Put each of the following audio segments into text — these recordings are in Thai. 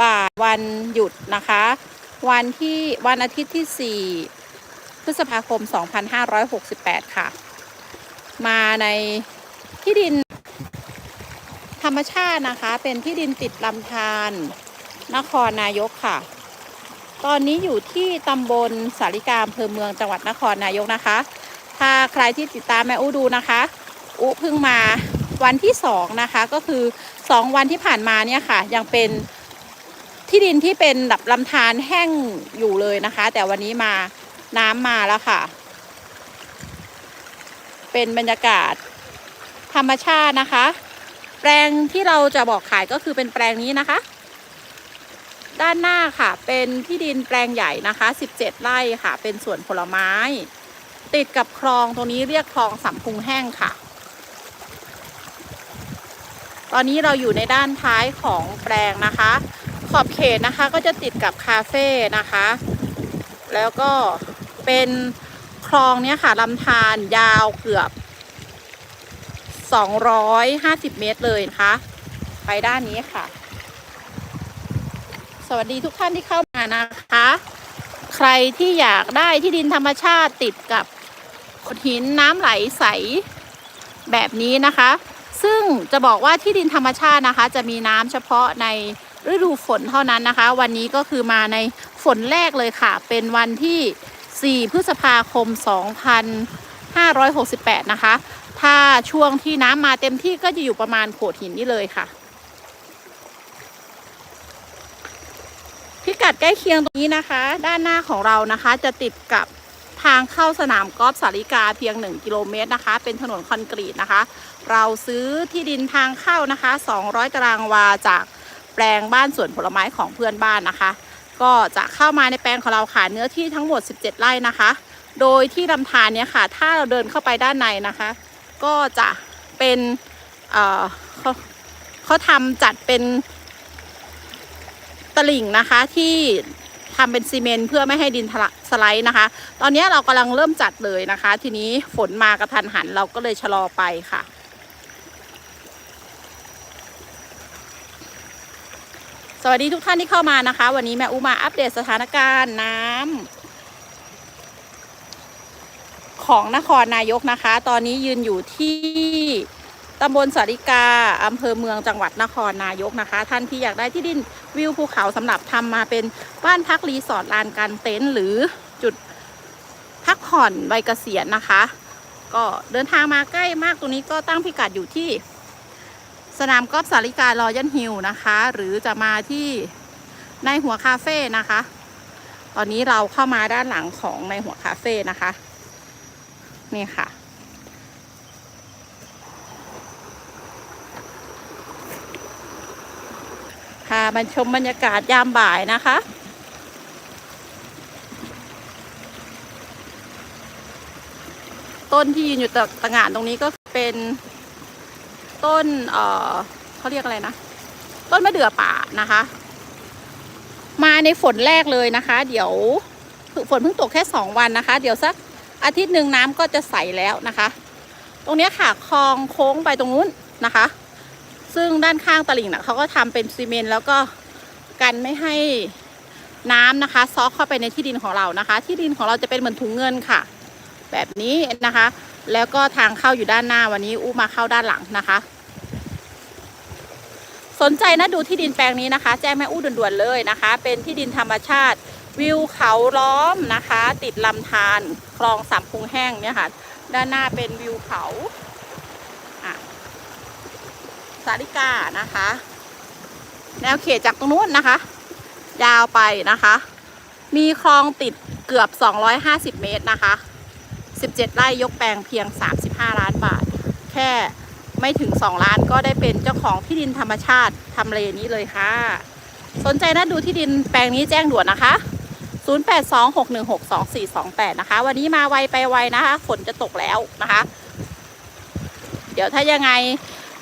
บ่ายวันหยุดนะคะ วันที่วันอาทิตย์ที่ 4 พฤษภาคม 2568 ค่ะ มาในที่ดินธรรมชาตินะคะ เป็นที่ดินติดลำธารนครนายกค่ะ ตอนนี้อยู่ที่ตำบลสาริกาอำเภอเมืองจังหวัดนครนายกนะคะ ถ้าใครที่ติดตามแม่อู้ดูนะคะอุเพิ่งมาวันที่สองนะคะ ก็คือสองวันที่ผ่านมาเนี่ยค่ะ ยังเป็น ที่ดินที่เป็นแบบลำธารแห้งอยู่เลยนะคะ แต่วันนี้มาน้ำมาแล้วค่ะ เป็นบรรยากาศธรรมชาตินะคะ แปลงที่เราจะบอกขายก็คือเป็นแปลงนี้นะคะ ด้านหน้าค่ะ เป็นที่ดินแปลงใหญ่นะคะ 17 ไร่ค่ะ เป็นสวนผลไม้ ติดกับคลองตรงนี้เรียกคลองสำพุงแห้งค่ะ ตอนนี้เราอยู่ในด้านท้ายของแปลงนะคะ อบเขตนะคะ ก็จะติดกับคาเฟ่นะคะ แล้วก็เป็นคลองเนี้ยค่ะลำธารยาวเกือบ 250 เมตรเลยนะคะ ไปด้านนี้ค่ะ สวัสดีทุกท่านที่เข้ามานะคะ ใครที่อยากได้ที่ดินธรรมชาติติดกับหินน้ำไหลใสแบบนี้นะคะ ซึ่งจะบอกว่าที่ดินธรรมชาตินะคะ จะมีน้ำเฉพาะใน ฤดูฝนเท่านั้นนะคะ วันนี้ก็คือมาในฝนแรกเลยค่ะ เป็นวันที่ 4 พฤษภาคม 2568 นะคะ ถ้าช่วงที่น้ำมาเต็มที่ก็จะอยู่ประมาณโขดหินนี่เลยค่ะ พิกัดใกล้เคียงตรงนี้นะคะ ด้านหน้าของเรานะคะจะติดกับทางเข้าสนามกอล์ฟสาริกาเพียง 1 กิโลเมตรนะคะ เป็นถนนคอนกรีตนะคะ เราซื้อที่ดินทางเข้านะคะ 200 ตารางวาจาก แปลงบ้านสวนผลไม้ของเพื่อนบ้านนะคะ ก็จะเข้ามาในแปลงของเราค่ะเนื้อที่ทั้งหมด 17 ไร่นะคะ โดยที่ลำธารเนี่ยค่ะ ถ้าเราเดินเข้าไปด้านในนะคะ ก็จะเป็นเเขาเขาทำจัดเป็นตลิ่งนะคะที่ทำเป็นซีเมนต์เพื่อไม่ให้ดินทะละสไลด์นะคะ ตอนนี้เรากำลังเริ่มจัดเลยนะคะ ทีนี้ฝนมากระทันหันเราก็เลยชะลอไปค่ะ วัสดีทุกท่านที่เข้ามานะคะ วันนี้แม่อุมาอัปเดตสถานการณ์น้ำของนครนายกนะคะ ตอนนี้ยืนอยู่ที่ตำบลสาริกาอำเภอเมืองจังหวัดนครนายกนะคะ ท่านที่อยากได้ที่ดินวิวภูเขาสำหรับทำมาเป็นบ้านพักรีสอร์ทลานการเต็นท์หรือจุดพักผ่อนใบเกษียณนะคะ ก็เดินทางมาใกล้มากตรงนี้ก็ตั้งพิกัดอยู่ที่ สนามกอล์ฟสาริการอยันฮิลนะคะ หรือจะมาที่ในหัวคาเฟ่นะคะ ตอนนี้เราเข้ามาด้านหลังของในหัวคาเฟ่นะคะ นี่ค่ะ พามาชมบรรยากาศยามบ่ายนะคะต้นที่ยืนอยู่ตะตะงานตรงนี้ก็เป็น ต้น เออเขาเรียกอะไรนะ ต้นมะเดื่อป่านะคะ มาในฝนแรกเลยนะคะ เดี๋ยวฝนเพิ่งตกแค่สองวันนะคะ เดี๋ยวสักอาทิตย์หนึ่งน้ำก็จะใสแล้วนะคะ ตรงนี้ค่ะคลองโค้งไปตรงนู้นนะคะ ซึ่งด้านข้างตลิ่งนะเขาก็ทำเป็นซีเมนต์แล้วก็กันไม่ให้น้ำนะคะ ซอกเข้าไปในที่ดินของเรานะคะ ที่ดินของเราจะเป็นเหมือนถุงเงินค่ะ แบบนี้นะคะ แล้วก็ทางเข้าอยู่ด้านหน้าวันนี้อู้มาเข้าด้านหลังนะคะ สนใจนะดูที่ดินแปลงนี้นะคะ แจ้งแม่อู้ด่วนๆเลยนะคะ เป็นที่ดินธรรมชาติ วิวเขาล้อมนะคะ ติดลำธารคลองสามพุงแห้งเนี่ยค่ะ ด้านหน้าเป็นวิวเขาสาริกานะคะ แนวเขตจากตรงนู้นนะคะ ยาวไปนะคะ มีคลองติดเกือบ 250 เมตรนะคะ 17 ไร่ยกแปลงเพียง 35 ล้านบาท แค่ ไม่ถึง 2 ล้านก็ได้เป็นเจ้าของที่ดินธรรมชาติทำเลนี้เลยค่ะ สนใจนะดูที่ดินแปลงนี้แจ้งด่วนนะคะ 0826162428 นะคะ วันนี้มาไวไปไวนะคะ ฝนจะตกแล้วนะคะ เดี๋ยวถ้ายังไง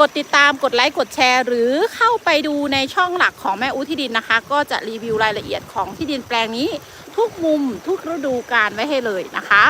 กดติดตามกดไลค์กดแชร์ หรือเข้าไปดูในช่องหลักของแม่อู้ที่ดินนะคะ ก็จะรีวิวรายละเอียดของที่ดินแปลงนี้ ทุกมุมทุกฤดูกาลไว้ให้เลยนะคะ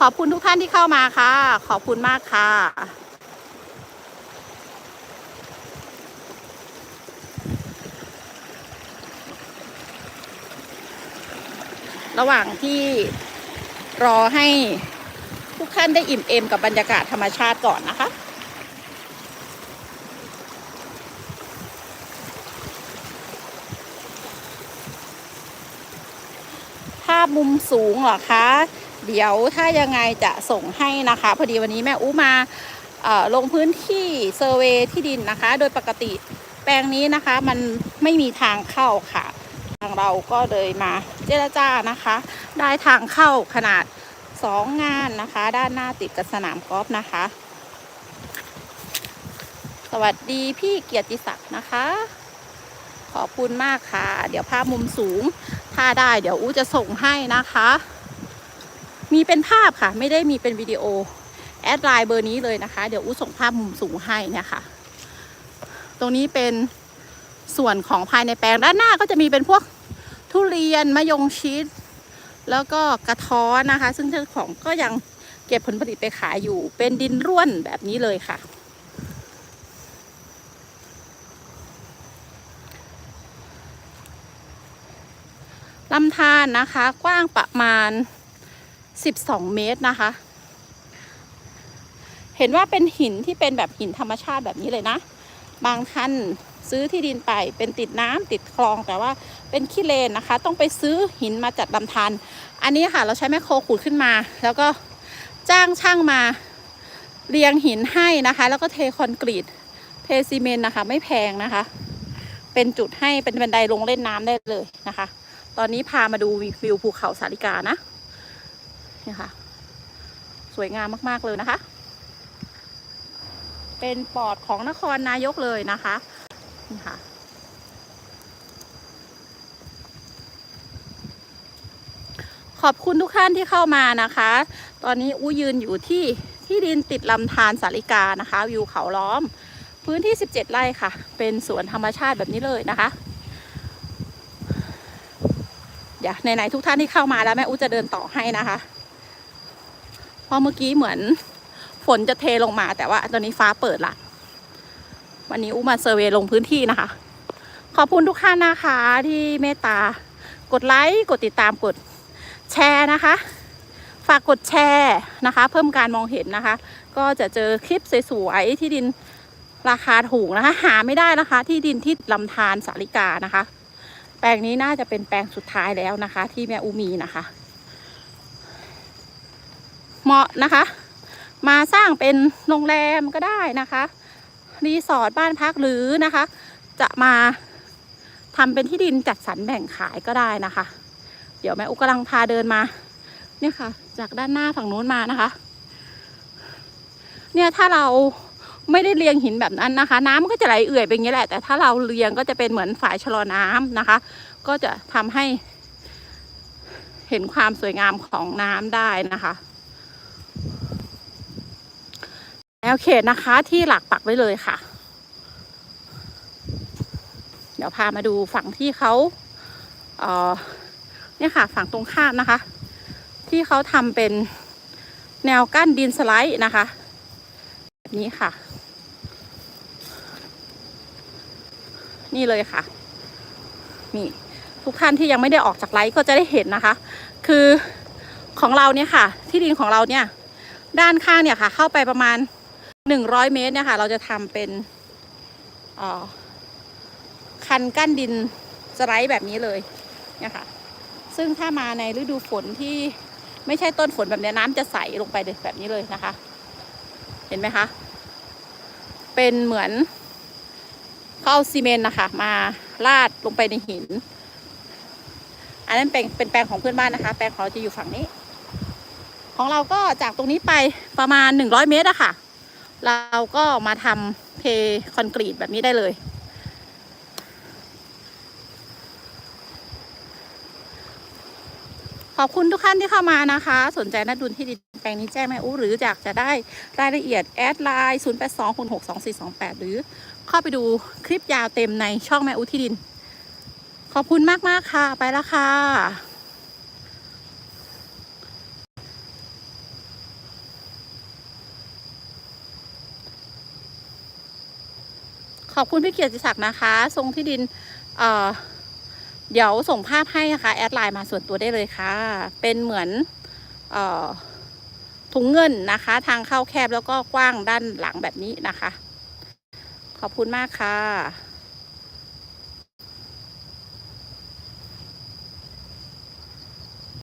ขอบคุณทุกท่านที่เข้ามาค่ะ ขอบคุณมากค่ะ ระหว่างที่รอให้ทุกท่านได้อิ่มเอมกับบรรยากาศธรรมชาติก่อนนะคะภาพมุมสูงเหรอคะ เดี๋ยวถ้ายังไงจะส่งให้นะคะ พอดีวันนี้แม่อู้มาลงพื้นที่เซอร์เวที่ดินนะคะ โดยปกติแปลงนี้นะคะมันไม่มีทางเข้าค่ะ ทางเราก็เลยมา เจรจานะคะ ได้ทางเข้าขนาด 2 งานนะคะ ด้านหน้าติดกับสนามกอล์ฟนะคะ สวัสดีพี่เกียรติศักดิ์นะคะ ขอบคุณมากค่ะ เดี๋ยวภาพมุมสูง ถ้าได้เดี๋ยวอู้จะส่งให้นะคะ มีเป็นภาพค่ะ ไม่ได้มีเป็นวิดีโอ แอดไลน์เบอร์นี้เลยนะคะ เดี๋ยวอู้ส่งภาพมุมสูงให้เนี่ยค่ะ ตรงนี้เป็นส่วนของภายในแปลงด้านหน้าก็จะมีเป็นพวก ทุเรียนมะยงชิด แล้วก็กระท้อนนะคะ ซึ่งเจ้าของก็ยังเก็บผลผลิตไปขายอยู่ เป็นดินร่วนแบบนี้เลยค่ะ ลำธารนะคะ กว้างประมาณ 12 เมตรนะคะ เห็นว่าเป็นหินที่เป็นแบบหินธรรมชาติแบบนี้เลยนะ บางท่าน ซื้อที่ดินไปเป็นติดน้ำติดคลองแต่ว่าเป็นขี้เลนนะคะ ต้องไปซื้อหินมาจัดลำธารอันนี้ค่ะเราใช้แมคโครขูดขึ้นมา แล้วก็จ้างช่างมาเรียงหินให้นะคะ แล้วก็เทคอนกรีตเทซีเมนต์นะคะ ไม่แพงนะคะ เป็นจุดให้เป็นบันไดลงเล่นน้ำได้เลยนะคะ ตอนนี้พามาดูวิวภูเขาสาลิกานะเนี่ยค่ะ สวยงามมาก ๆ เลยนะคะ เป็นปอดของนครนายกเลยนะคะ นี่ค่ะ ขอบคุณทุกท่านที่เข้ามานะคะ ตอนนี้อู้ยืนอยู่ที่ที่ดินติดลำธารสาลิกานะคะวิวเขาล้อม พื้นที่ 17 ไร่ค่ะ เป็นสวนธรรมชาติแบบนี้เลยนะคะ เดี๋ยวไหนๆทุกท่านที่เข้ามาแล้วแม่อู้จะเดินต่อให้นะคะเพราะเมื่อกี้เหมือนฝนจะเทลงมาแต่ว่าตอนนี้ฟ้าเปิดละ วันนี้อู้มาเซอร์เวยลงพื้นที่นะคะ ขอบคุณทุกท่านนะคะที่เมตตากดไลค์กดติดตามกดแชร์นะคะ ฝากกดแชร์นะคะ เพิ่มการมองเห็นนะคะ ก็จะเจอคลิปสวยๆที่ดินราคาถูกนะคะ หาไม่ได้นะคะ ที่ดินที่ลำธารสาลิกานะคะ แปลงนี้น่าจะเป็นแปลงสุดท้ายแล้วนะคะ ที่แม่อูมีนะคะ เหมาะนะคะ มาสร้างเป็นโรงแรมก็ได้นะคะ รีสอร์ทบ้านพักหรือนะคะ จะมาทำเป็นที่ดินจัดสรรแบ่งขายก็ได้นะคะ เดี๋ยวแม่อุกำลังพาเดินมา เนี่ยค่ะ จากด้านหน้าฝั่งนู้นมานะคะ เนี่ยถ้าเราไม่ได้เรียงหินแบบนั้นนะคะ น้ำมันก็จะไหลเอื่อยไปอย่างนี้แหละ แต่ถ้าเราเรียงก็จะเป็นเหมือนฝายชะลอน้ำนะคะ ก็จะทำให้เห็นความสวยงามของน้ำได้นะคะ แนวเขตนะคะที่หลักปักไว้เลยค่ะ เดี๋ยวพามาดูฝั่งที่เขาเอ่อเนี่ยค่ะ ฝั่งตรงข้ามนะคะ ที่เขาทำเป็นแนวกั้นดินสไลด์นะคะแบบนี้ค่ะ นี่เลยค่ะ นี่ทุกท่านที่ยังไม่ได้ออกจากไลฟ์ก็จะได้เห็นนะคะ คือของเราเนี่ยค่ะ ที่ดินของเราเนี่ย ด้านข้างเนี่ยค่ะ เข้าไปประมาณ หนึ่งร้อยเมตรเนี่ยค่ะเราจะทำเป็นอ่อคันกั้นดินสไลด์แบบนี้เลยเนี่ยค่ะซึ่งถ้ามาในฤดูฝนที่ไม่ใช่ต้นฝนแบบนี้น้ำจะใสลงไปแบบนี้เลยนะคะ เห็นไหมคะ เป็นเหมือนเขาเอาซีเมนต์นะคะ มาลาดลงไปในหิน อันนั้นเป็นเป็นแปลงของเพื่อนบ้านนะคะ แปลงของเราจะอยู่ฝั่งนี้ ของเราก็จากตรงนี้ไปประมาณหนึ่งร้อยเมตรอะค่ะ เราก็มาทำเทคอนกรีตแบบนี้ได้เลย ขอบคุณทุกท่านที่เข้ามานะคะ สนใจนัดดุลที่ดินแปลงนี้แจ้งแม่อู้หรืออยากจะได้รายละเอียดแอดไลน์ 0 8 2 6 6 2 4 2 8 หรือเข้าไปดูคลิปยาวเต็มในช่องแม่อู้ที่ดิน ขอบคุณมากมากๆค่ะ ไปแล้วค่ะ ขอบคุณพี่เกียรติศักดิ์นะคะทรงที่ดินเเดี๋ยวส่งภาพให้นะคะแอดไลน์มาส่วนตัวได้เลยค่ะ เป็นเหมือนอถุงเงินนะคะ ทางเข้าแคบแล้วก็กว้างด้านหลังแบบนี้นะคะ ขอบคุณมากค่ะ